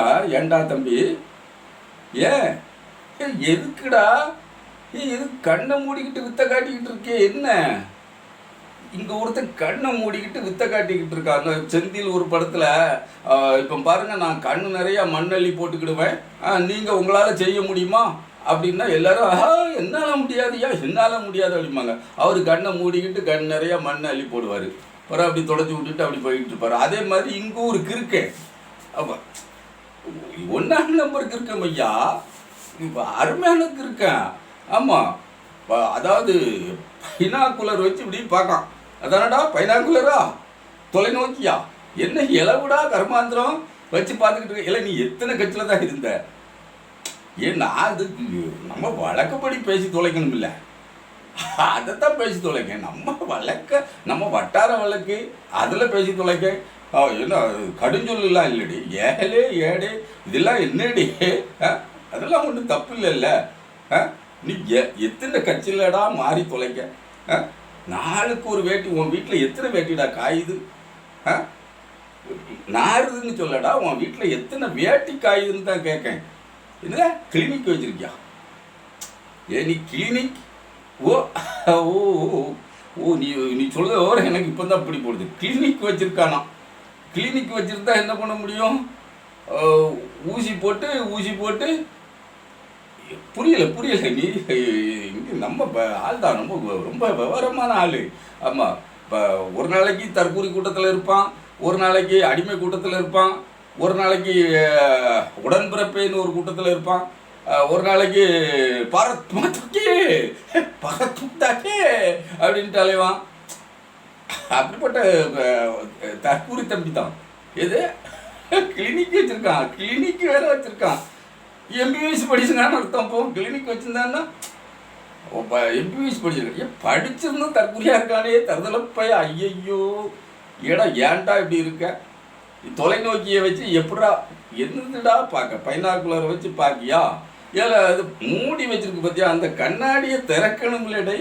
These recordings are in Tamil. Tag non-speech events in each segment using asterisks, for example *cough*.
ஏன்டா ஏன்டா தம்பி? ஏன்? எதுக்குடா? இது கண்ணை மூடிக்கிட்டு வித்த காட்டிக்கிட்டு இருக்கே என்ன? இங்க ஒருத்தன் கண்ணை மூடிக்கிட்டு வித்த காட்டிக்கிட்டு இருக்காங்க செந்தில் ஒரு படத்துல இப்போ பாருங்க நான் கண்ணு நிறைய மண்ணள்ளி போட்டுக்கிடுவேன். ஆஹ், நீங்க உங்களால செய்ய முடியுமா? அப்படின்னா எல்லாரும் ஆஹா என்னால முடியாதுயா என்னால முடியாது அப்படிம்பாங்க. அவர் கண்ணை மூடிக்கிட்டு கண் நிறைய மண் அள்ளி போடுவார். அப்புறம் அப்படி தொடச்சி விட்டுட்டு அப்படி போயிட்டு இருப்பாரு. அதே மாதிரி இங்க ஒரு கிறுக்கேன். அப்போ ஒன்றாம் நம்பருக்கு இருக்கேன் ஐயா இப்போ அருமையானுக்கு இருக்கேன். ஆமாம் அதாவது பைனாக்குலர் வச்சு இப்படி பார்க்கலாம். அதானடா பைனாக்குலரா தொலைநோக்கியா? என்ன இளவுடா கர்மாந்திரம்? வச்சு பார்த்துக்கிட்டு இருக்க. இல்லை நீ எத்தனை கட்சியில் தான் இருந்த? ஏன்னா நான் அதுக்கு நம்ம வழக்கப்படி பேசி தொலைக்கணும் இல்லை அதைத்தான் பேசி தொலைக்க நம்ம வழக்க நம்ம வட்டார வழக்கு அதில் பேசி தொலைக்க என்ன கடுஞ்சொல்லாம் இல்லடி ஏழே ஏடே இதெல்லாம் என்னடி ஆ? அதெல்லாம் ஒன்றும் தப்பு இல்லைல்ல ஆ? நீ எ- எத்தனை கட்சியிலடா மாறி தொலைக்க ஆ? நாளுக்கு ஒரு வேட்டி உன் வீட்டில் எத்தனை வேட்டிடா காயுது ஆ? நாறுதுன்னு சொல்லடா உன் வீட்டில் எத்தனை வேட்டி காயுதுன்னு தான் கேட்கேன் என்ன கிளினிக் வச்சிருக்கியா ஏ நீ கிளினிக் ஓ ஓ ஓ, ஓ நீ நீ சொல்ல வர எனக்கு இப்போ தான் இப்படி போடுது கிளினிக் வச்சுருக்கானா கிளினிக் வச்சுருந்தா என்ன பண்ண முடியும்? ஊசி போட்டு ஊசி போட்டு புரியல புரியல நீ இங்கே நம்ம ஆள் தான் ரொம்ப ரொம்ப விவரமான ஆள். ஆமாம் இப்போ ஒரு நாளைக்கு தற்கூரி கூட்டத்தில் இருப்பான் ஒரு நாளைக்கு அடிமை கூட்டத்தில் இருப்பான் ஒரு நாளைக்கு உடன்பிறப்பேன்னு ஒரு கூட்டத்தில் இருப்பான் ஒரு நாளைக்கு பாரத் மாதாக்கே பாரத் மாதாக்கே அப்படின்ட்டு அலைவான். அப்படிப்பட்ட தற்கூரி தம்பி தான். எது? கிளினிக் வச்சிருக்கான். கிளினிக் வேற வச்சிருக்கான். எம்பிபிஎஸ் படிச்சுங்கன்னு அர்த்தம். போ கிளினிக் வச்சிருந்தான்னா எம்பிபிஎஸ் படிச்சிருக்கேன். ஏன் படிச்சிருந்தும் தற்கொலையா இருக்கானே தருதலப்பைய? ஐயையோ. ஏடா ஏன்டா இப்படி இருக்க? தொலைநோக்கியை வச்சு எப்படா என்னதுடா பார்க்க? பைனாக்குலரை வச்சு பார்க்கியா? ஏல அது மூடி வச்சிருக்கு பார்த்தியா அந்த கண்ணாடியை திறக்கணும்லடே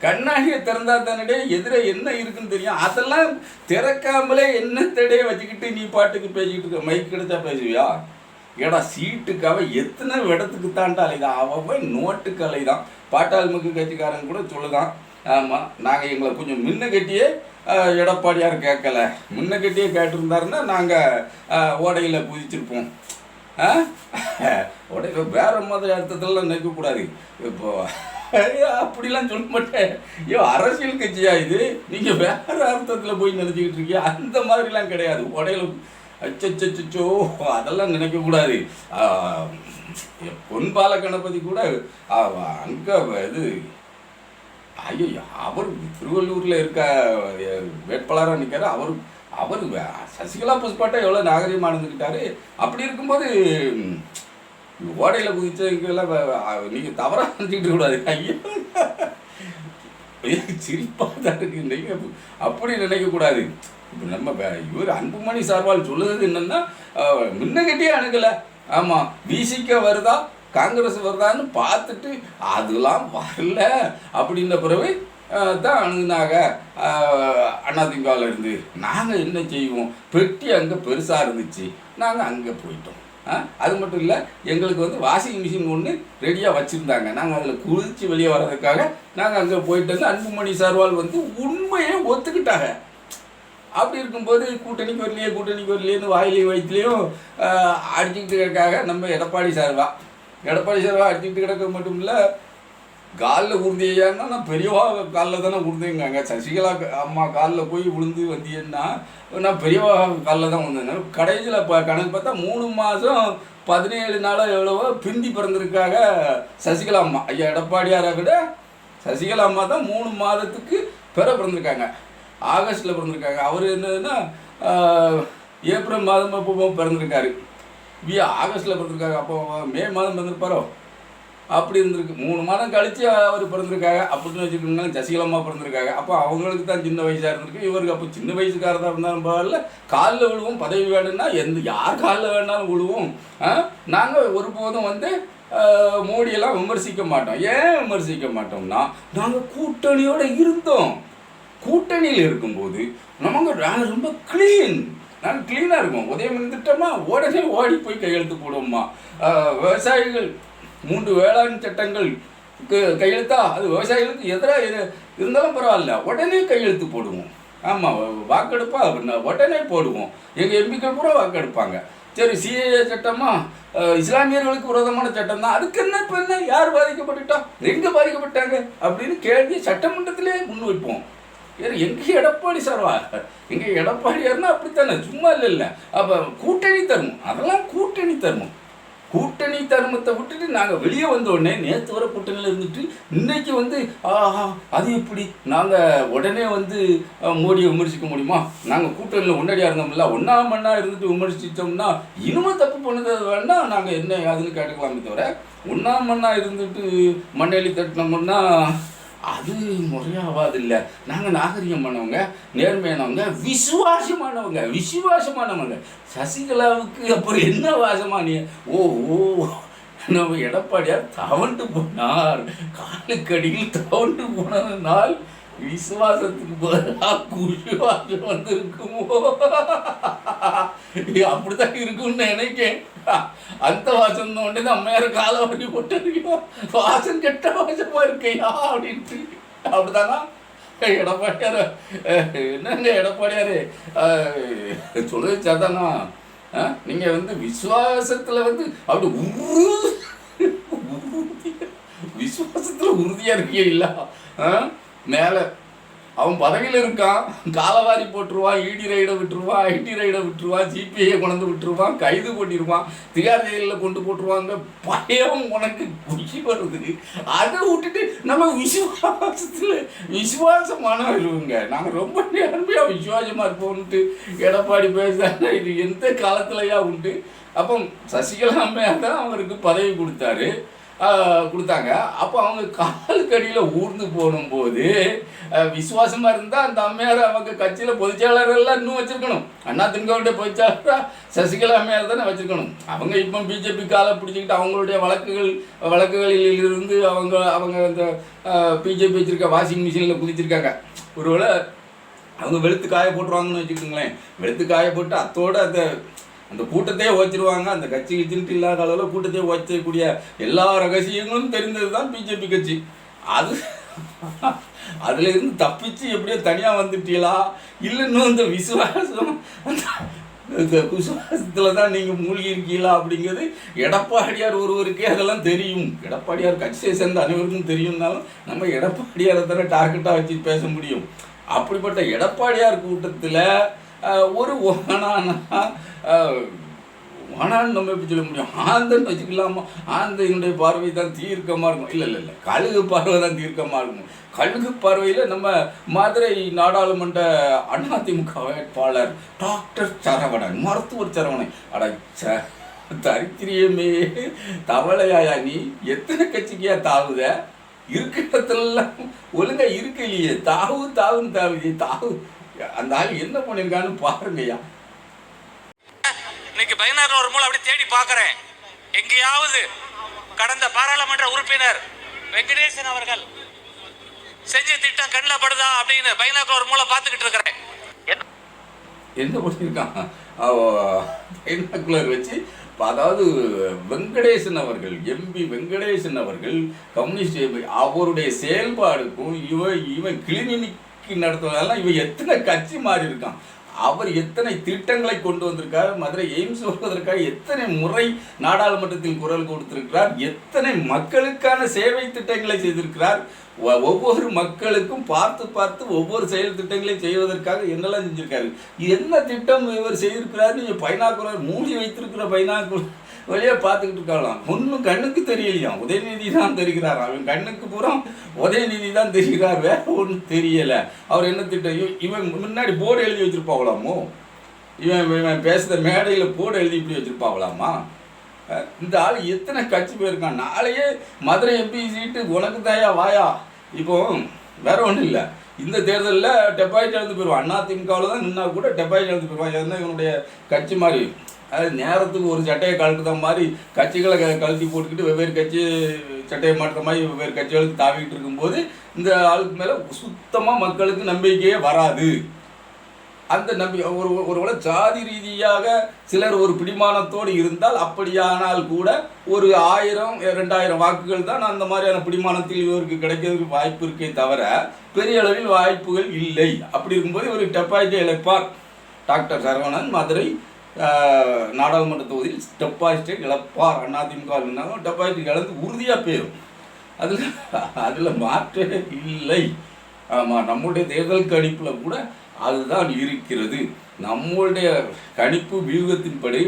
கண்ணாடியை திறந்தா தானடே எதிரே என்ன இருக்குன்னு தெரியும். அதெல்லாம் திறக்காமலே என்னத்தடே வச்சுக்கிட்டு நீ பாட்டுக்கு பேசிக்கிட்டு இருக்க. மைக் எடுத்தா பேசுவியா? ஏடா சீட்டுக்காக எத்தனை இடத்துக்கு தாண்டா அலைதான் அவன் நோட்டுக்கு அலைதான் பாட்டாளுமுக்கு கட்சிக்காரன் கூட சொல்லுதான். ஆமாம் நாங்கள் எங்களை கொஞ்சம் முன்ன கட்டியே எடப்பாடியார் கேட்கல. முன்ன கட்டியே கேட்டிருந்தாருன்னா நாங்கள் ஓடையில் குதிச்சிருப்போம். ஆ? *laughs* உடனே வேற மாதிரி அர்த்தத்திலலாம் நிற்கக்கூடாது. இப்போ அப்படிலாம் சொல்ல மாட்டேன். ஐயோ அரசியல் கட்சியா இது? நீங்கள் வேற அர்த்தத்தில் போய் நினச்சிக்கிட்டு இருக்கீங்க. அந்த மாதிரிலாம் கிடையாது. உடையில அச்சச்சோ அதெல்லாம் நினைக்கக்கூடாது ஆ, பொன்பால கணபதி கூட அங்கே இது ஐயோ அவர் திருவள்ளூரில் இருக்க வேட்பாளராக நிற்காரு அவர் அவர் வே- சசிகலா புஷ்பாட்டை எவ்வளோ நாகரிகமாக நடந்துக்கிட்டாரு அப்படி இருக்கும்போது ஓடையில் குதிச்சதுக்கெல்லாம் நீங்கள் தவறாக நினச்சிக்கிட்டு கூடாது ஐயோ. சிரிப்பாக தான் இருக்கு. நீங்கள் அப்படி நினைக்கக்கூடாது இப்போ நம்ம இவர் அன்புமணி சார்பால் சொல்லுறது என்னன்னா அஹ், முன்னகட்டியே அணுகலை. ஆமாம் விசிக்க வருதா காங்கிரஸ் வருதான்னு பார்த்துட்டு அதெல்லாம் வரல. அப்படின்ன பிறகு தான் அணுகுனாங்க. அதிமுகவில் இருந்து நாங்கள் என்ன செய்வோம்? பெட்டி அங்கே பெருசாக இருந்துச்சு. நாங்கள் அங்கே போயிட்டோம். அது மட்டும் இல்லை எங்களுக்கு வந்து வாஷிங் மிஷின் ஒன்று ரெடியாக வச்சுருந்தாங்க. நாங்கள் அதில் குளிச்சு வெளியே வர்றதுக்காக நாங்கள் அங்கே போயிட்டு வந்து அன்புமணி சார்வால் வந்து உண்மையை ஒத்துக்கிட்டாங்க. அப்படி இருக்கும்போது கூட்டணிக்கு வரலையே கூட்டணிக்கு வரலையேன்னு வாயிலையும் வயிற்றுலையும் அடிச்சுக்கிட்டு இருக்காங்க நம்ம எடப்பாடி சார்வா எடப்பாடி சார்வா அடிச்சுக்கிட்டு கிடக்க மட்டும் இல்லை காலில் உறுதியான்னா நான் பெரியவா காலில் தானே உறுதிங்காங்க சசிகலா அம்மா காலில் போய் விழுந்து வந்தீங்கன்னா நான் பெரியவா காலில் தான் வந்தேன். கடைசியில் இப்போ கணக்கு பார்த்தா மூணு மாதம் பதினேழு நாளோ எவ்வளவோ பிந்தி பிறந்திருக்காக சசிகலா அம்மா. ஐயா எடப்பாடியாரை விட சசிகலா அம்மா தான் மூணு மாதத்துக்கு பிற பிறந்திருக்காங்க. ஆகஸ்டில் பிறந்திருக்காங்க. அவர் என்னதுன்னா ஏப்ரல் மாதம் அப்போ பிறந்திருக்காரு. வி ஆகஸ்டில் பிறந்திருக்காங்க அப்போ மே மாதம் பிறந்திருப்பாரோ? அப்படி இருந்திருக்கு. மூணு மாதம் கழிச்சு அவர் பிறந்திருக்காங்க. அப்படின்னு வச்சுக்கோங்களேன் சசிகலம்மா பிறந்திருக்காங்க. அப்போ அவங்களுக்கு தான் சின்ன வயசாக இருந்திருக்கு. இவருக்கு அப்போ சின்ன வயசுக்காரதாக இருந்தாலும் பரவாயில்ல. காலில் விழுவோம் பதவி வேணும்னா எந்த யார் காலில் வேணாலும் விழுவோம். நாங்கள் ஒருபோதும் வந்து மோடியெல்லாம் விமர்சிக்க மாட்டோம். ஏன் விமர்சிக்க மாட்டோம்னா நாங்கள் கூட்டணியோட இருந்தோம். கூட்டணியில் இருக்கும்போது நமக்கு நாங்கள் ரொம்ப க்ளீன் நாங்கள் க்ளீனாக இருக்கோம். உதயம் இருந்துட்டோமா உடனே ஓடி போய் கையெழுத்து போடுவோம்மா. விவசாயிகள் மூன்று வேளாண் சட்டங்கள் கையெழுத்தா? அது விவசாயிகளுக்கு எதிராக இருந்தாலும் பரவாயில்ல. உடனே கையெழுத்து போடுவோம். ஆமாம் வாக்கெடுப்பா? அப்படின்னா உடனே போடுவோம். எங்கள் எம்பிக்கள் கூட வாக்கெடுப்பாங்க. சரி சிஏஏ சட்டமா? இஸ்லாமியர்களுக்கு விரோதமான சட்டம் தான் அதுக்கு என்ன இப்போ என்ன? யார் பாதிக்கப்பட்டுட்டா? எங்கே பாதிக்கப்பட்டாங்க? அப்படின்னு கேள்வி சட்டமன்றத்திலே முன்வைப்போம் வேறு எங்கே எடப்பாடி சார்வா எங்கே எடப்பாடியார்னா அப்படித்தானே? சும்மா இல்லை இல்லை அப்போ கூட்டணி தர்மம் அதெல்லாம் கூட்டணி தர்மம் கூட்டணி தர்மத்தை விட்டுட்டு நாங்கள் வெளியே வந்த உடனே நேற்று வர கூட்டணியில் இருந்துட்டு இன்னைக்கு வந்து ஆஹா அது எப்படி? நாங்கள் உடனே வந்து மோடியை விமர்சிக்க முடியுமா? நாங்கள் கூட்டணியில் உடனடியாக இருந்தோம்ல ஒன்றாம் மண்ணா இருந்துட்டு விமர்சித்தோம்னா இனிமே தப்பு பண்ணது வேணா நாங்கள் என்ன அதுன்னு கேட்டுக்கலாமே தவிர ஒன்றாம் மண்ணா இருந்துட்டு மண்ணெலி தட்டினோம்னா அது முறையாவாது இல்லை நாங்கள் நாகரிகமானவங்க நேர்மையானவங்க விசுவாசமானவங்க விசுவாசமானவங்க. சசிகலாவுக்கு அப்புறம் என்ன வாசமா நீ? ஓ ஓ நம்ம எடப்பாடியார் தவண்டு போனார். காலுக்கடியில் தவண்டு போனதுனால் விசுவாசத்துக்கு பதிலாக குசுவாசம் வந்திருக்குமோ? அப்படித்தான் இருக்கும்னு நினைக்கேன். அந்த வாசம் உடனே அம்மையார் காலை வண்டி போட்டிருக்கோம் வாசம் கெட்ட வாசமா இருக்கையா அப்படின்ட்டு. அப்படிதானா எடப்பாடியார். என்னங்க எடப்பாடியாரு? அஹ், சொல்றது சரிதானா நீங்க வந்து விசுவாசத்துல வந்து அப்படி உரு விசுவாசத்தில் விசுவாசத்துல உறுதியா இருக்கீங்க இல்ல மேலே அவன் பதவியில் இருக்கான். காலவாரி போட்டுருவான் இடி ரைடை விட்டுருவான் ஐடி ரைடை விட்டுருவான் ஜிபிஐ கொண்டு விட்டுருவான் கைது பண்ணிடுவான் திகார் ஜெயிலில் கொண்டு போட்டுருவாங்க. பயம் உனக்கு குஷி வருது. அதை விட்டுட்டு நம்ம விசுவாசத்தில் விசுவாசமானவங்க நாங்கள் ரொம்ப நேர்மையாக விசுவாசமாக இருப்போம்ட்டு எடப்பாடி பேசுறாங்க இது எந்த காலத்துலயா உண்டு? அப்போ சசிகலா தான் அவருக்கு பதவி கொடுத்தாரு. கொடுத்தாங்க. அப்போ அவங்க காலுக்கு அடியில் ஊர்ந்து போகும்போது விசுவாசமாக இருந்தால் அந்த அம்மையார் அவங்க கட்சியில் பொதுச்செயலாளர் எல்லாம் இன்னும் வச்சிருக்கணும். அண்ணா திமுகவுடைய பொதுச்செயலாளராக சசிகலா அம்மையார் தானே வச்சுருக்கணும். அவங்க இப்போ பிஜேபி காலை பிடிச்சிக்கிட்டு அவங்களுடைய வழக்குகள் வழக்குகளில் இருந்து அவங்க அவங்க அந்த பிஜேபி வச்சுருக்க வாஷிங் மிஷினில் குதிச்சிருக்காங்க. ஒருவேளை அவங்க வெளுத்து காய போட்டுருவாங்கன்னு வச்சுக்கோங்களேன். வெளுத்து காய போட்டு அத்தோடு அந்த அந்த கூட்டத்தையே ஓச்சிருவாங்க அந்த கட்சி கிச்சின்ட்டு இல்லாத அளவில் கூட்டத்தையே ஓச்சக்கூடிய எல்லா ரகசியங்களும் தெரிந்தது தான் பிஜேபி கட்சி. அது அதுல இருந்து தப்பிச்சு எப்படியோ தனியாக வந்துட்டீங்களா? இல்லை இன்னும் அந்த விசுவாசம் அந்த விசுவாசத்தில் தான் நீங்கள் மூழ்கி இருக்கீங்களா அப்படிங்கிறது எடப்பாடியார் ஒருவருக்கே அதெல்லாம் தெரியும். எடப்பாடியார் கட்சியை சேர்ந்த அனைவருக்கும் தெரியும்னாலும் நம்ம எடப்பாடியாரை தானே டார்கெட்டாக வச்சு பேச முடியும். அப்படிப்பட்ட எடப்பாடியார் கூட்டத்தில் ஒரு ஓனானா ஓனான்னு நம்ம எப்படி சொல்ல முடியும்? ஆந்தன்னு வச்சுக்கலாமா? ஆந்தையினுடைய பார்வை தான் தீர்க்கமாக இருக்கும். இல்லை இல்லை இல்லை. கழுகு பார்வை தான் தீர்க்கமாக இருக்கும். கழுகு பார்வையில் நம்ம மதுரை நாடாளுமன்ற அதிமுக வேட்பாளர் டாக்டர் சரவணன் மருத்துவர் சரவணன். அட ச தரித்திரியமே தவளையாயா நீ? எத்தனை கட்சிக்கையா தாவுத? இருக்கிற இடத்துலலாம் ஒழுங்கா இருக்கலையே தாவு தாவுன்னு தாவுதே. தாவு அந்த ஆள் என்ன பண்ணியிருக்கான்னு பாருங்கய்யா. இன்னைக்கு பைனாகுலர் மூலம் அப்படி தேடி பார்க்கறேன். எங்கேயாவது கடந்த பாராளுமன்ற உறுப்பினர் வெங்கடேசன் அவர்கள் செஞ்ச திட்டம் கண்ணில் படுதா அப்படின்னு பைனாகுலர் மூலம் பார்த்துக்கிட்டு இருக்கிறேன். என்ன பண்ணியிருக்கான் பைனாக்குலர் வச்சு அதாவது வெங்கடேசன் அவர்கள் எம்பி வெங்கடேசன் அவர்கள் கம்யூனிஸ்ட் அவருடைய செயல்பாடுக்கும் இவன் இவன் கிளினிக் நடத்துவதெல்லாம் இவன் எத்தனை கட்சி மாறி இருக்கான்? அவர் எத்தனை திட்டங்களை கொண்டு வந்திருக்கார்? மதுரை எய்ம்ஸ் வருவதற்காக எத்தனை முறை நாடாளுமன்றத்தில் குரல் கொடுத்திருக்கிறார்? எத்தனை மக்களுக்கான சேவை திட்டங்களை செய்திருக்கிறார்? ஒ- ஒவ்வொரு மக்களுக்கும் பார்த்து பார்த்து ஒவ்வொரு செயல் திட்டங்களையும் செய்வதற்காக என்னெல்லாம் செஞ்சிருக்காரு? என்ன திட்டம் இவர் செய்திருக்கிறார் நீங்கள் பைனாக்குலர் மூடி வைத்திருக்கிற பைனாக்குலர் வழியா பார்த்துக்கிட்டு இருக்கலாம் ஒன்றும் கண்ணுக்கு தெரியலையாம். உதயநிதி தான் தெரிகிறார். அவன் கண்ணுக்கு பூரா உதயநிதி தான் தெரிகிறார். வேற ஒன்றும் தெரியலை. அவர் என்ன திட்டம்? இவன் முன்னாடி போர்டு எழுதி வச்சுருப்பாங்களாமோ? இவன் இவன் பேசுகிற மேடையில் போர்டு எழுதி இப்படி வச்சுருப்பாங்களாமா? இந்த ஆள் எத்தனை கட்சி போயிருக்கான்? நாளையே மதுரை எம்பி சீட்டு உனக்கு தாயா வாயா? இப்போ வேற ஒன்றும் இல்லை. இந்த தேர்தலில் டெபாசிட் இழந்து போயிடுவான். அண்ணா தான் நின்னா கூட டெபாசிட் இழந்து போயிடுவான். ஏன்னா இவனுடைய கட்சி மாதிரி. அது நேரத்துக்கு ஒரு சட்டையை கழட்டுற மாதிரி கட்சிகளை க- கழட்டி போட்டுக்கிட்டு வெவ்வேறு கட்சி சட்டையை மாட்டுற மாதிரி வெவ்வேறு கட்சிகளுக்கு தாவிக்கிட்டு இருக்கும்போது இந்த ஆளுக்கு மேலே சுத்தமாக மக்களுக்கு நம்பிக்கையே வராது. அந்த நம்பி ஒரு ஒருவேளை ஜாதி ரீதியாக சிலர் ஒரு பிடிமானத்தோடு இருந்தால் அப்படியானால் கூட ஒரு ஆயிரம் ரெண்டாயிரம் வாக்குகள் தான் அந்த மாதிரியான பிடிமானத்தில் இவருக்கு கிடைக்கிறதுக்கு வாய்ப்பு இருக்கே தவிர பெரிய அளவில் வாய்ப்புகள் இல்லை. அப்படி இருக்கும்போது இவர் டெப்பாய்க்கு இழைப்பார் டாக்டர் சரவணன் மதுரை நாடாளுமன்ற தொகுதியில் டெபாசிட்டை இழப்பார். அதிமுக டெப்பாயிட்டை இழந்து உறுதியாக போயிடும் அதில் அதில் மாற்றே இல்லை. ஆமாம் நம்மளுடைய தேர்தல் கணிப்பில் கூட அதுதான் இருக்கிறது. நம்மளுடைய கணிப்பு வியூகத்தின்படி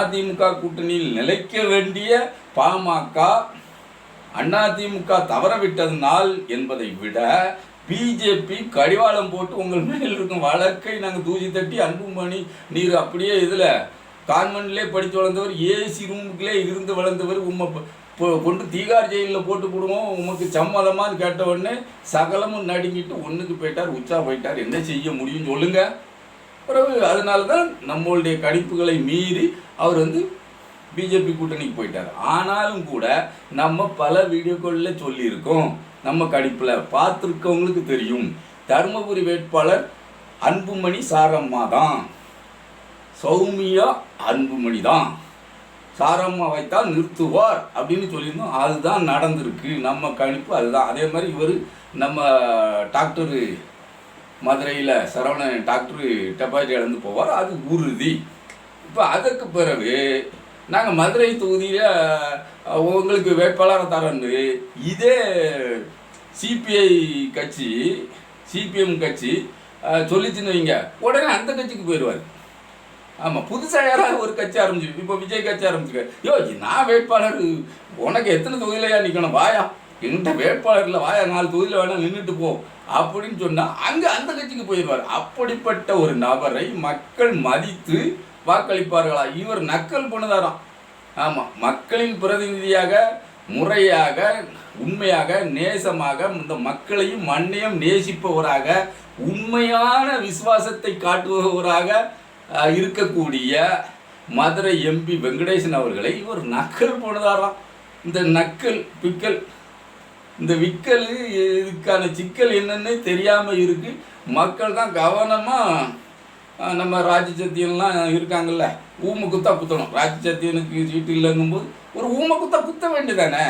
அதிமுக கூட்டணியில் நிலைக்க வேண்டிய பாமக அதிமுக தவறவிட்டதனால் என்பதை விட பிஜேபி கடிவாளம் போட்டு உங்கள் மேல் இருக்கும் வழக்கை நாங்கள் தூசி தட்டி அன்புமணி நீர் அப்படியே இதில் கான்வென்ட்லேயே படித்து வளர்ந்தவர் ஏசி ரூமுக்குள்ளே இருந்து வளர்ந்தவர் உம்மை கொண்டு தீகார் ஜெயிலில் போட்டு கொடுவோம் உமக்கு சம்மதமான்னு கேட்ட உடனே சகலமும் நடுங்கிட்டு ஒன்றுக்கு போயிட்டார் உச்சா போயிட்டார். என்ன செய்ய முடியும்னு சொல்லுங்க. பிறகு அதனால தான் நம்மளுடைய கணிப்புகளை மீறி அவர் வந்து பிஜேபி கூட்டணிக்கு போயிட்டார். ஆனாலும் கூட நம்ம பல வீடியோக்களில் சொல்லியிருக்கோம். நம்ம கணிப்பில் பார்த்துருக்கவங்களுக்கு தெரியும். தருமபுரி வேட்பாளர் அன்புமணி சாரம்மா தான் சௌமியா அன்புமணி தான் சாரம்மா வைத்தால் நிறுத்துவார் அப்படின்னு சொல்லியிருந்தோம். அதுதான் நடந்திருக்கு. நம்ம கணிப்பு அதுதான். அதே மாதிரி இவர் நம்ம டாக்டரு மதுரையில் சரவணன் டாக்டரு டெபாசிட் இழந்து போவார். அது உறுதி. இப்போ அதற்கு பிறகு நாங்கள் மதுரை தொகுதியில் உங்களுக்கு வேட்பாளரை தரேன்னு இதே சிபிஐ கட்சி சிபிஎம் கட்சி சொல்லிச்சுன்னு வைங்க. உடனே அந்த கட்சிக்கு போயிடுவார். ஆமாம் புதுசாக யாராவது ஒரு கட்சி ஆரம்பிச்சு இப்போ விஜய் கட்சி ஆரம்பிச்சுக்க யோ நான் வேட்பாளர். உனக்கு எத்தனை தொகுதியிலையா நிற்கணும் வாயா. என்கிட்ட வேட்பாளர் இல்லை. வாயா நாலு தொகுதியில் வேணால் நின்றுட்டு போ. அப்படின்னு சொன்னால் அங்கே அந்த கட்சிக்கு போயிடுவார். அப்படிப்பட்ட ஒரு நபரை மக்கள் மதித்து வாக்களிப்பார்களா? இவர் நக்கல் பண்ணுதாராம். ஆமாம் மக்களின் பிரதிநிதியாக முறையாக உண்மையாக நேசமாக இந்த மக்களையும் மண்ணையும் நேசிப்பவராக உண்மையான விசுவாசத்தை காட்டுபவராக இருக்கக்கூடிய மதுரை எம்பி வெங்கடேசன் அவர்களை இவர் நக்கல் போனதாராம் இந்த நக்கல் பிக்கல் இந்த விக்கல் இதுக்கான சிக்கல் என்னன்னு தெரியாமல் இருக்கு. மக்கள் தான் கவனமாக நம்ம ராஜ சத்தியன்லாம் இருக்காங்கல்ல ஊமை குத்தா குத்தணும். ராஜ சத்தியனுக்கு சீட்டு இல்லைங்கும்போது ஒரு ஊமை குத்தா குத்த வேண்டியதானே?